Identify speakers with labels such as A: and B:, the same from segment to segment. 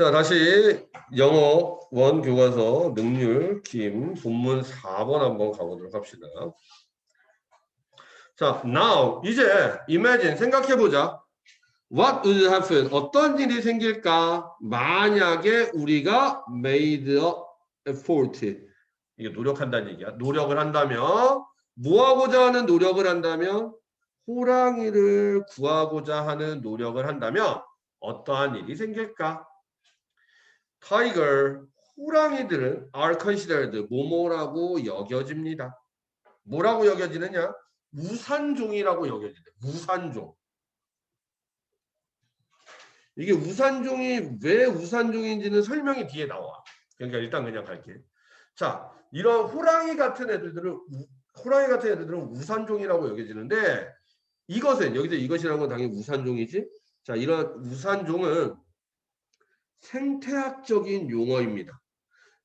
A: 자, 다시 영어 원 교과서 능률 김 본문 4번 한번 가보도록 합시다. 자, now 이제 imagine 생각해 보자. What would happen? 어떤 일이 생길까? 만약에 우리가 made a effort. 이게 노력한다는 얘기야. 노력을 한다면 뭐 하고자 하는 노력을 한다면 호랑이를 구하고자 하는 노력을 한다면 어떠한 일이 생길까? 타이거 호랑이들은 are considered 뭐뭐라고 여겨집니다. 뭐라고 여겨지느냐? 우산종이라고 여겨지대. 우산종. 이게 우산종이 왜 우산종인지는 설명이 뒤에 나와. 그러니까 일단 그냥 갈게. 자, 이런 호랑이 같은 애들은 우- 호랑이 같은 애들은 우산종이라고 여겨지는데 이것은 여기서 이것이라는 건 당연히 우산종이지. 자, 이런 우산종은 생태학적인 용어입니다.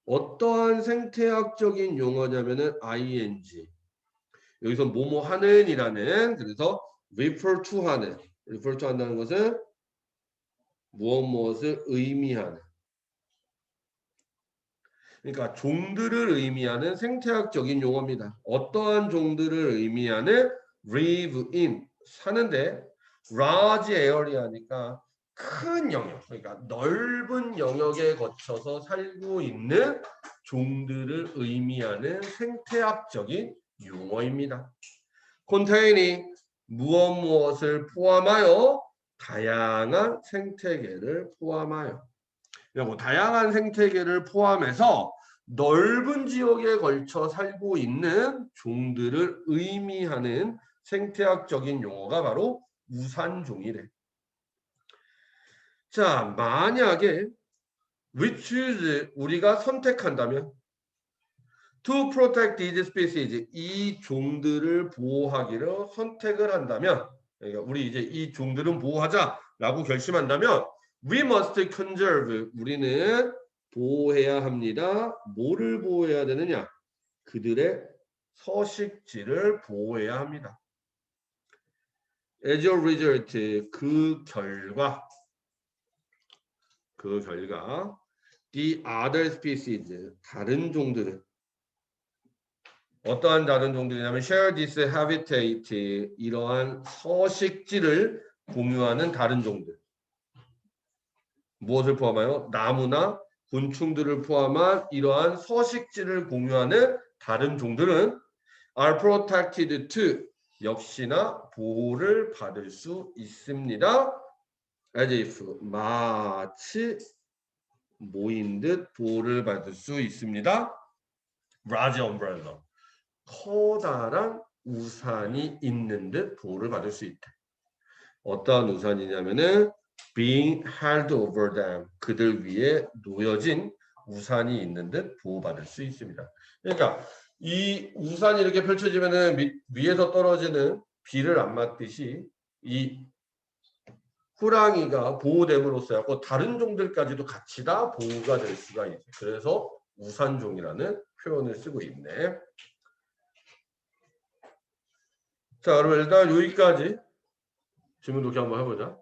A: 어떠한 생태학적인 용어냐면은 ing. 여기서 뭐뭐 하는이라는 그래서 refer to 하는 refer to 한다는 것은 무엇 무엇을 의미하는 그러니까 종들을 의미하는 생태학적인 용어입니다. 어떠한 종들을 의미하는 live in 사는데 large area니까 큰 영역, 그러니까 넓은 영역에 거쳐서 살고 있는 종들을 의미하는 생태학적인 용어입니다. containing 무엇 무엇을 포함하여 다양한 생태계를 포함하여 그리고 다양한 생태계를 포함해서 넓은 지역에 걸쳐 살고 있는 종들을 의미하는 생태학적인 용어가 바로 우산종이래. 자, 만약에 we choose 우리가 선택한다면 to protect these species 이 종들을 보호하기로 선택을 한다면 그러니까 우리 이제 이 종들은 보호하자라고 결심한다면 we must conserve 우리는 보호해야 합니다. 뭐를 보호해야 되느냐? 그들의 서식지를 보호해야 합니다. as a result 그 결과 그 결과 the other species 다른 종들은 어떠한 다른 종들이냐면 share this habitat 이러한 서식지를 공유하는 다른 종들. 무엇을 포함하여? 나무나 곤충들을 포함한 이러한 서식지를 공유하는 다른 종들은 are protected to 역시나 보호를 받을 수 있습니다. As 마치 모인 듯 보호를 받을 수 있습니다. large umbrella 커다란 우산이 있는 듯 보호를 받을 수 있다. 어떠한 우산이냐면은 being held over them 그들 위에 놓여진 우산이 있는 듯 보호받을 수 있습니다. 그러니까 이 우산이 이렇게 펼쳐지면은 미- 위에서 떨어지는 비를 안 맞듯이 이 호랑이가 보호됨으로써 하고 다른 종들까지도 같이 다 보호가 될 수가 있어요. 그래서 우산종이라는 표현을 쓰고 있네. 자, 그럼 일단 여기까지 질문 독해 한번 해보자.